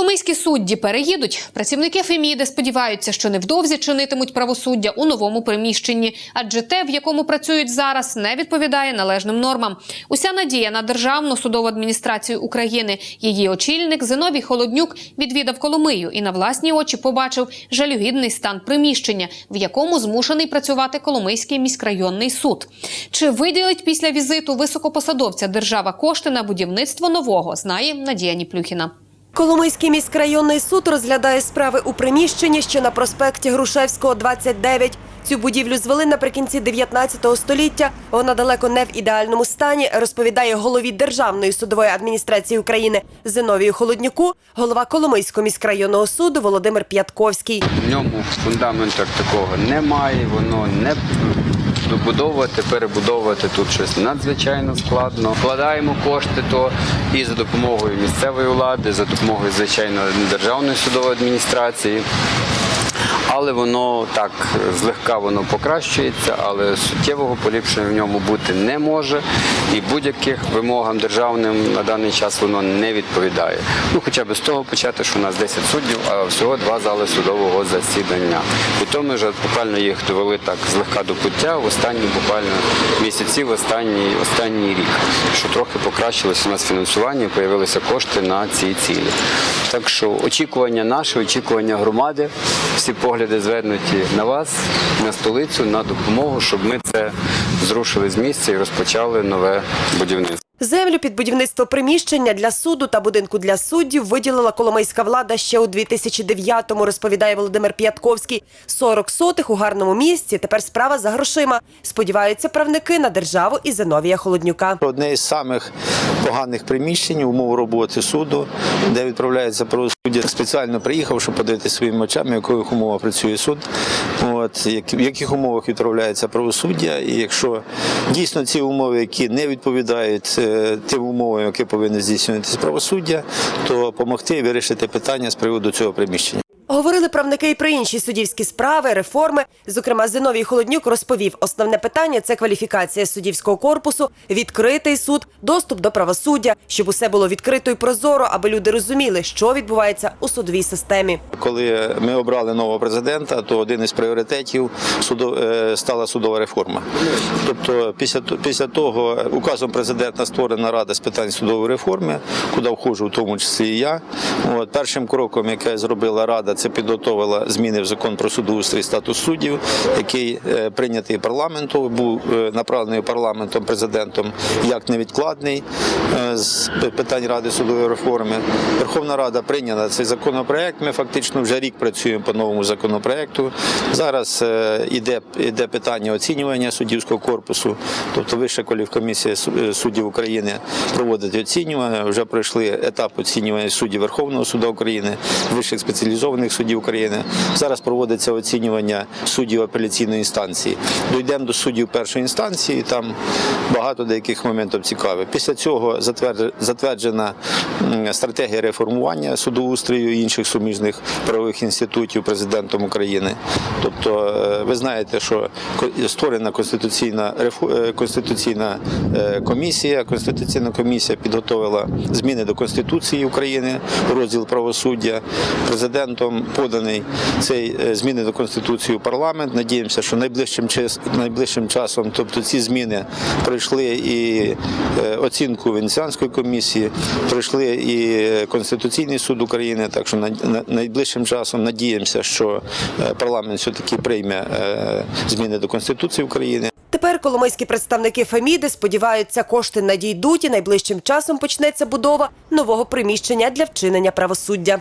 Коломийські судді переїдуть. Працівники Феміди сподіваються, що невдовзі чинитимуть правосуддя у новому приміщенні, адже те, в якому працюють зараз, не відповідає належним нормам. Уся надія на державну судову адміністрацію України. Її очільник Зиновій Холоднюк відвідав Коломию і на власні очі побачив жалюгідний стан приміщення, в якому змушений працювати Коломийський міськрайонний суд. Чи виділить після візиту високопосадовця держава кошти на будівництво нового, знає Надія Ніплюхіна. Коломийський міськрайонний суд розглядає справи у приміщенні, що на проспекті Грушевського, 29. Цю будівлю звели наприкінці 19 століття. Вона далеко не в ідеальному стані, розповідає голові Державної судової адміністрації України Зиновію Холоднюку, голова Коломийського міськрайонного суду Володимир П'ятковський. В ньому фундаменту такого немає, воно не добудовувати, перебудовувати тут щось надзвичайно складно. Вкладаємо кошти то і за допомогою місцевої влади, за допомогою звичайно державної судової адміністрації. Але воно так злегка воно покращується, але суттєвого поліпшення в ньому бути не може, і будь-яких вимогам державним на даний час воно не відповідає. Ну хоча б з того почати, що у нас 10 суддів, а всього два зали судового засідання. І то ми вже буквально їх довели так злегка до пуття в останні буквально місяці, в останній останній рік, що трохи покращилося у нас фінансування, з'явилися кошти на ці цілі. Так що очікування наші, очікування громади, всі погляди звернуті на вас, на столицю, на допомогу, щоб ми це зрушили з місця і розпочали нове будівництво. Землю під будівництво приміщення для суду та будинку для суддів виділила коломийська влада ще у 2009-му, розповідає Володимир П'ятковський. 40 сотих у гарному місці. Тепер справа за грошима. Сподіваються правники на державу і Зиновія Холоднюка. Одне із самих поганих приміщень умов роботи суду, де відправляється правосуддя. Спеціально приїхав, щоб подивитися своїми очами, в яких умовах працює суд, от в яких умовах відправляється правосуддя. І якщо дійсно ці умови, які не відповідають е, тим умовам, які повинні здійснюватися правосуддя, то допомогти вирішити питання з приводу цього приміщення. Говорили правники і про інші суддівські справи, реформи. Зокрема, Зиновій Холоднюк розповів, основне питання це кваліфікація суддівського корпусу, відкритий суд, доступ до правосуддя, щоб усе було відкрито і прозоро, аби люди розуміли, що відбувається у судовій системі. Коли ми обрали нового президента, то один із пріоритетів судо- е, стала судова реформа. Тобто, після після того указом президента створена рада з питань судової реформи, куди входжу, в тому числі і я. От першим кроком, яке зробила рада, це підготовила зміни в закон про судоустрій статус суддів, який е, прийнятий парламентом, був е, направлений парламентом президентом як невідкладний е, з питань ради судової реформи. Верховна Рада прийняла цей законопроект. Ми фактично вже рік працюємо по новому законопроекту. Зараз іде, іде питання оцінювання суддівського корпусу, тобто Вища е, суддів України проводить оцінювання. Вже пройшли етап оцінювання суддів Верховного суду України, вищих спеціалізованих суддів України. Зараз проводиться оцінювання суддів апеляційної інстанції. Дійдемо до суддів першої інстанції. Там багато деяких моментів цікавих. Після цього затверджена стратегія реформування судоустрою і інших суміжних правових інститутів президентом України. Тобто, е, ви знаєте, що створена конституційна е, конституційна е, комісія. Конституційна комісія підготовила зміни до Конституції України, розділ правосуддя. Президентом поданий цей е, зміни до Конституції у парламент. Надіємося, що найближчим найближчим часом, тобто ці зміни пройшли і е, оцінку Венеціанської комісії, пройшли і Конституційний суд України. Так що на- на- найближчим часом надіємося, що е, парламент все-таки прийме е, зміни до Конституції України. Тепер коломийські представники Феміди сподіваються, кошти надійдуть і найближчим часом почнеться будова нового приміщення для вчинення правосуддя.